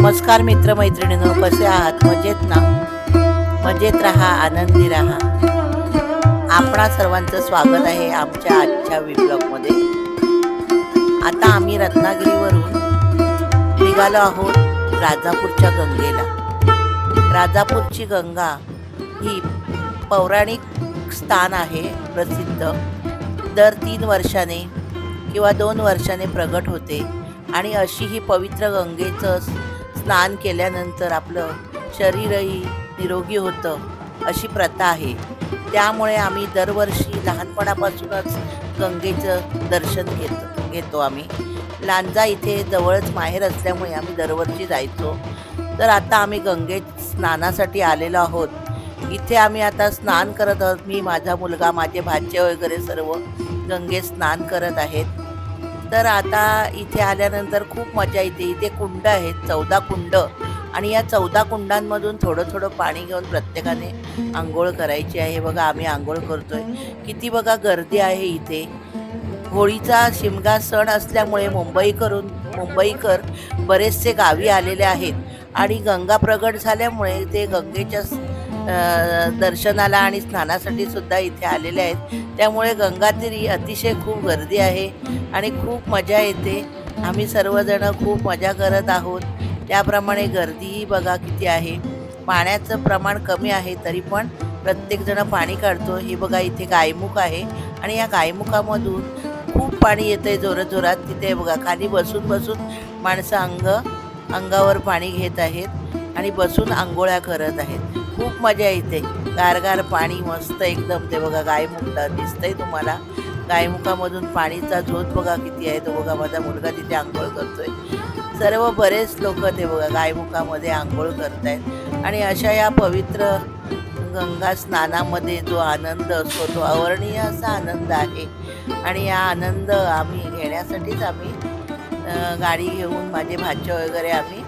नमस्कार मित्रमैत्रिणींनो कसे आहात? मजेत ना? मजेत राहा आनंदी राहा. आपणा सर्वांचं स्वागत आहे आमच्या आजच्या विब्लॉगमध्ये आता आम्ही रत्नागिरीवरून निघालो आहोत राजापूरच्या गंगेला. राजापूरची गंगा ही पौराणिक स्थान आहे प्रसिद्ध. दर तीन वर्षाने किंवा दोन वर्षाने प्रगट होते आणि अशी ही पवित्र गंगेचं स्नान केल्यानंतर आपलं शरीरही निरोगी होतं अशी प्रथा आहे. त्यामुळे आम्ही दरवर्षी लहानपणापासूनच गंगेचं दर्शन घेतो घेतो आम्ही. लांजा इथे जवळच माहेर असल्यामुळे आम्ही दरवर्षी जायचो. तर आता आम्ही गंगेत स्नानासाठी आलेलो आहोत. इथे आम्ही आता स्नान करत आहोत. मी माझा मुलगा माझे भाचे वगैरे सर्व गंगेत स्नान करत आहेत. तर आता इथे आल्यानंतर खूप मजा येते. इथे कुंड आहेत चौदा कुंड. आणि या चौदा कुंडांमधून थोडं थोडं पाणी घेऊन प्रत्येकाने आंघोळ करायची आहे. बघा आम्ही आंघोळ करतोय. किती बघा गर्दी आहे इथे. होळीचा शिमगा सण असल्यामुळे मुंबईकरून मुंबईकर बरेचसे गावी आलेले आहेत. आणि गंगा प्रगट झाल्यामुळे ते गंगेच्या दर्शनाला आणि स्नानासाठी सुद्धा इथे आलेले आहेत. त्यामुळे गंगातीरी अतिशय खूप गर्दी आहे आणि खूप मजा येते. आम्ही सर्वजण खूप मजा करत आहोत. त्याप्रमाणे गर्दीही बघा किती आहे. पाण्याचं प्रमाण कमी आहे तरी पण प्रत्येकजण पाणी काढतो. हे बघा इथे गायमुख आहे आणि या गायमुखामधून खूप पाणी येतंय जोरात जोरात तिथे बघा खाली बसून बसून माणसं अंग अंगावर पाणी घेत आहेत आणि बसून आंघोळ्या करत आहेत. खूप मजा येते. गारगार पाणी मस्त एकदम. ते बघा गायमुख दिसतंय तुम्हाला. गायमुखामधून पाणीचा झोत बघा किती आहे. तो बघा माझा मुलगा तिथे आंघोळ करतोय. सर्व बरेच लोक ते बघा गायमुखामध्ये आंघोळ करतायत. आणि अशा या पवित्र गंगा स्नानामध्ये जो आनंद असतो तो अवर्णीय असा आनंद आहे. आणि या आनंद आम्ही घेण्यासाठीच आम्ही गाडी घेऊन माझे भाचे वगैरे आम्ही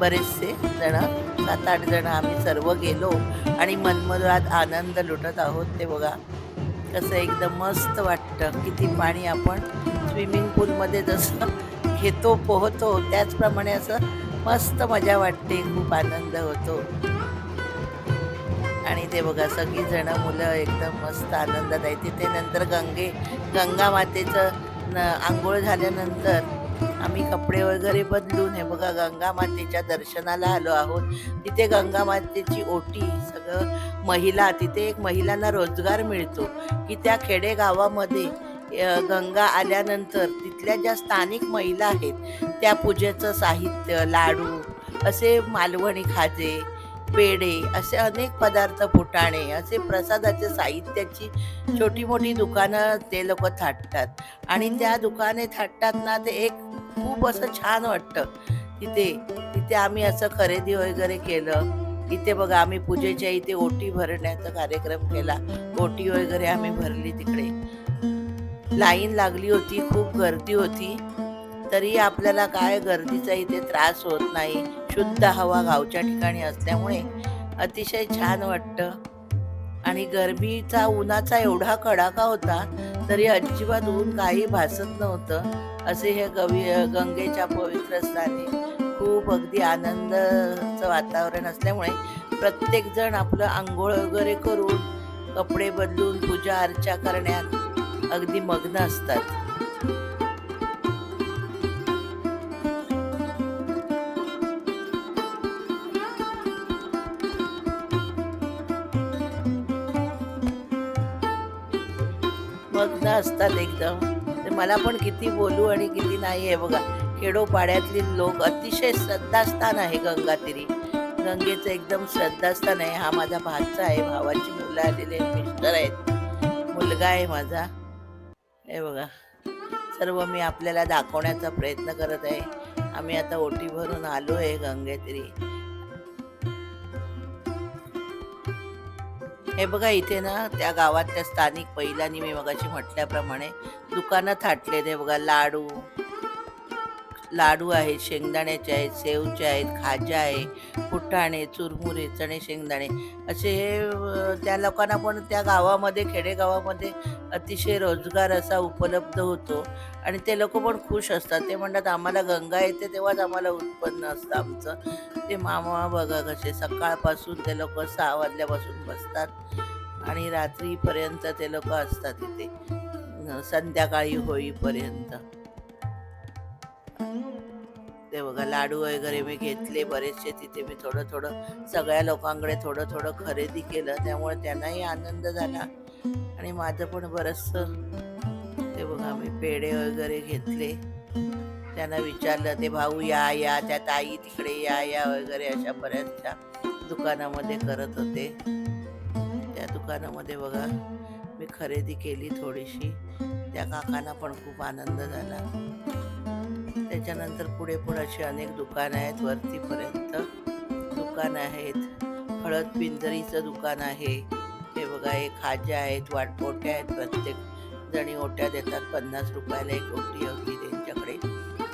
बरेचसे जण सात आठ जण आम्ही सर्व गेलो आणि मनमधुरात आनंद लुटत आहोत ते बघा. कसं एकदम मस्त वाटतं. किती पाणी आपण स्विमिंग पूलमध्ये जसं घेतो पोहतो त्याचप्रमाणे असं मस्त मजा वाटते. खूप आनंद होतो. आणि ते बघा सगळीजणं मुलं एकदम मस्त आनंदात आहे तिथे नंतर गंगे गंगा मातेचं न आंघोळ झाल्यानंतर आम्ही कपडे वगैरे बदलून हे बघा गंगा मातेच्या दर्शनाला आलो आहोत. तिथे गंगा मातेची ओटी सगळं महिला तिथे एक महिलांना रोजगार मिळतो की त्या खेडेगावामध्ये गंगा आल्यानंतर तिथल्या ज्या स्थानिक महिला आहेत त्या पूजेचं साहित्य लाडू असे मालवणी खाजे पेढे असे अनेक पदार्थ फुटाणे असे प्रसादाच्या साहित्याची छोटी मोठी दुकानं ते लोक थाटतात. आणि त्या दुकाने थाटतात ना ते एक खूप असं छान वाटतं. तिथे तिथे आम्ही असं खरेदी वगैरे केलं. इथे बघा आम्ही पूजेच्या इथे ओटी भरण्याचा कार्यक्रम केला. ओटी वगैरे आम्ही भरली तिकडे. लाईन लागली होती खूप गर्दी होती. तरी आपल्याला काय गर्दीचा इथे त्रास होत नाही. शुद्ध हवा गावच्या ठिकाणी असल्यामुळे अतिशय छान वाटतं. आणि गरमीचा उन्हाचा एवढा कडाका होता तरी अजिबात ऊन काही भासत नव्हतं. असे हे गवी गंगेच्या पवित्र स्थानी खूप अगदी आनंदाचं वातावरण असल्यामुळे प्रत्येकजण आपलं आंघोळ वगैरे करून कपडे बदलून पूजा अर्चा करण्यात अगदी मग्न असतात. मग्न असतात एकदम तर मला पण किती बोलू आणि किती नाही आहे बघा. खेडोपाड्यातली लोक अतिशय श्रद्धास्थान आहे गंगातीरी. गंगेचं एकदम श्रद्धास्थान आहे. हा माझा भाचा आहे. भावाची मुलं आलेले आहेत. मिस्टर आहेत. मुलगा आहे माझा. हे बघा. सर्व मी आपल्याला दाखवण्याचा प्रयत्न करत आहे. आम्ही आता ओटी भरून आलो आहे गंगेतिरी. हे बघा इथे ना त्या गावातल्या स्थानिक पहिल्यांनी मी मगाशी म्हटल्याप्रमाणे दुकानं थाटलेले बघा लाडू लाडू आहेत शेंगदाण्याचे आहेत सेवचे आहेत खाजा आहे फुटाणे चुरमुरे चणे शेंगदाणे. असे हे त्या लोकांना पण त्या गावामध्ये खेडेगावामध्ये अतिशय रोजगार असा उपलब्ध होतो. आणि ते लोक पण खुश असतात. ते म्हणतात आम्हाला गंगा येते तेव्हाच आम्हाला उत्पन्न असतं आमचं. ते मामा बघा कसे सकाळपासून ते लोक सहा वाजल्यापासून बसतात आणि रात्रीपर्यंत ते लोक असतात इथे. संध्याकाळी होईपर्यंत. ते बघा लाडू वगैरे मी घेतले बरेचसे तिथे. मी थोडं थोडं सगळ्या लोकांकडे थोडं थोडं खरेदी केलं. त्यामुळे त्यांनाही आनंद झाला. आणि माझं पण बरंचसं ते बघा मी पेढे वगैरे घेतले. त्यांना विचारलं ते भाऊ या या त्या ताई तिकडे या या वगैरे अशा बऱ्याचशा दुकानामध्ये करत होते. त्या दुकानामध्ये बघा मी खरेदी केली थोडीशी. त्या काकांना पण खूप आनंद झाला. त्याच्यानंतर पुढे पण अशी अनेक दुकानं आहेत. वरतीपर्यंत दुकान आहेत. हळद पिंजरीचं दुकान आहे. हे बघा हे खाज्या आहेत वाटपोट्या आहेत. प्रत्येक जणी ओट्या देतात. पन्नास रुपयाला एक ओटी होती त्यांच्याकडे.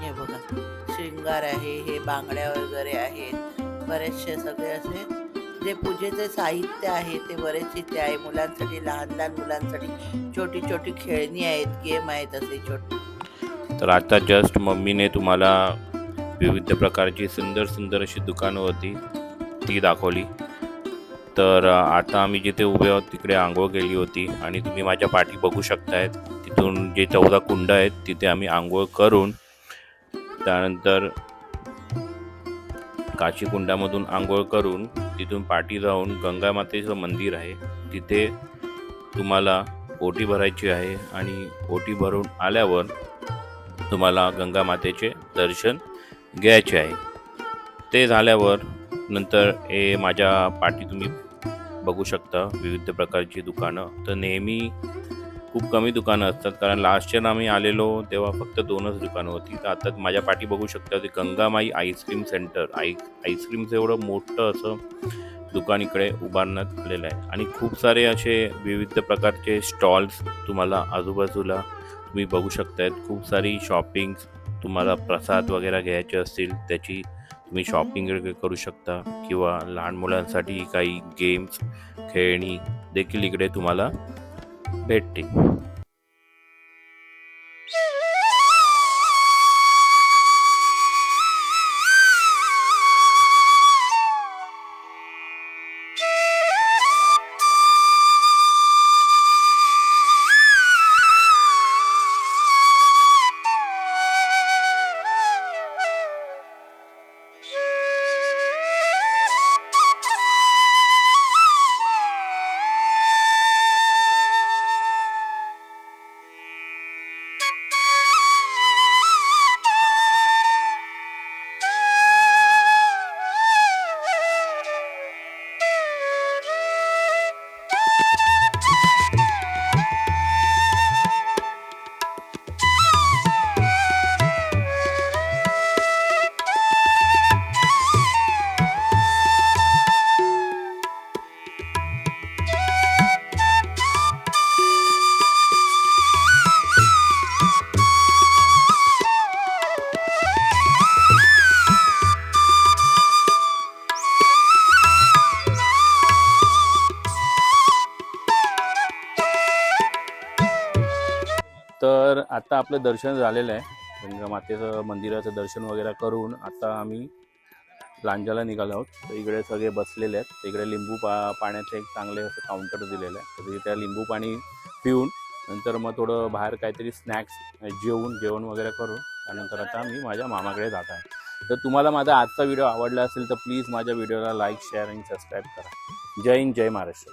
हे बघा शृंगार आहे हे बांगड्या वगैरे आहेत. बरेचसे सगळे असे जे पूजेचे साहित्य आहे ते बरेच इथे आहे. मुलांसाठी लहान लहान मुलांसाठी छोटी छोटी खेळणी आहेत गेम आहेत असे छोटे. तर आता जस्ट मम्मीने तुम्हाला विविध प्रकारची सुंदर सुंदर अशी दुकानं होती ती दाखवली. तर आता आम्ही जिथे उभे आहोत तिकडे आंघोळ केली होती आणि तुम्ही माझ्या पाठी बघू शकतायत. तिथून जे चौदा कुंड आहेत तिथे आम्ही आंघोळ करून त्यानंतर काशी कुंडामधून आंघोळ करून तिथून पाठी जाऊन गंगामातेचं मंदिर आहे. तिथे तुम्हाला ओटी भरायची आहे आणि ओटी भरून आल्यावर तुम्हाला गंगा मातेचे दर्शन घ्यायचे आहे. ते झाल्यावर नंतर हे माझ्या पाठी तुम्ही बघू शकता विविध प्रकारची दुकानं. तर नेहमी खूप कमी दुकानं असतात. कारण लास्ट इयर आम्ही आलेलो तेव्हा फक्त दोनच दुकानं होती. तर आता माझ्या पाठी बघू शकता ते गंगामाई आईस्क्रीम सेंटर आई आईस्क्रीमचं एवढं मोठं असं दुकान इकडे उभारण्यात आलेलं आहे. आणि खूप सारे असे विविध प्रकारचे स्टॉल्स तुम्हाला आजूबाजूला तुम्ही बघू शकतायत खूप सारी शॉपिंग तुम्हाला प्रसाद वगैरे घ्यायचे असतील त्याची तुम्ही शॉपिंग वगैरे करू शकता. किंवा लहान मुलांसाठी काही गेम्स खेळणी देखील इकडे तुम्हाला भेटतील. आत्ता आपलं दर्शन झालेलं आहे. गंगा मातेचं मंदिराचं दर्शन वगैरे करून आता आम्ही लांजाला निघालो आहोत. तर इकडे सगळे बसलेले आहेत. इकडे लिंबू पा पाण्याचं एक चांगले असं काउंटर दिलेलं आहे. तर त्या लिंबू पाणी पिऊन नंतर मग थोडं बाहेर काहीतरी स्नॅक्स जेवून जेवण वगैरे करून त्यानंतर आता मी माझ्या मामाकडे जात आहे. तर तुम्हाला माझा आजचा व्हिडिओ आवडला असेल तर प्लीज माझ्या व्हिडिओला लाईक शेअर आणि सबस्क्राईब करा. जय हिंद जय महाराष्ट्र.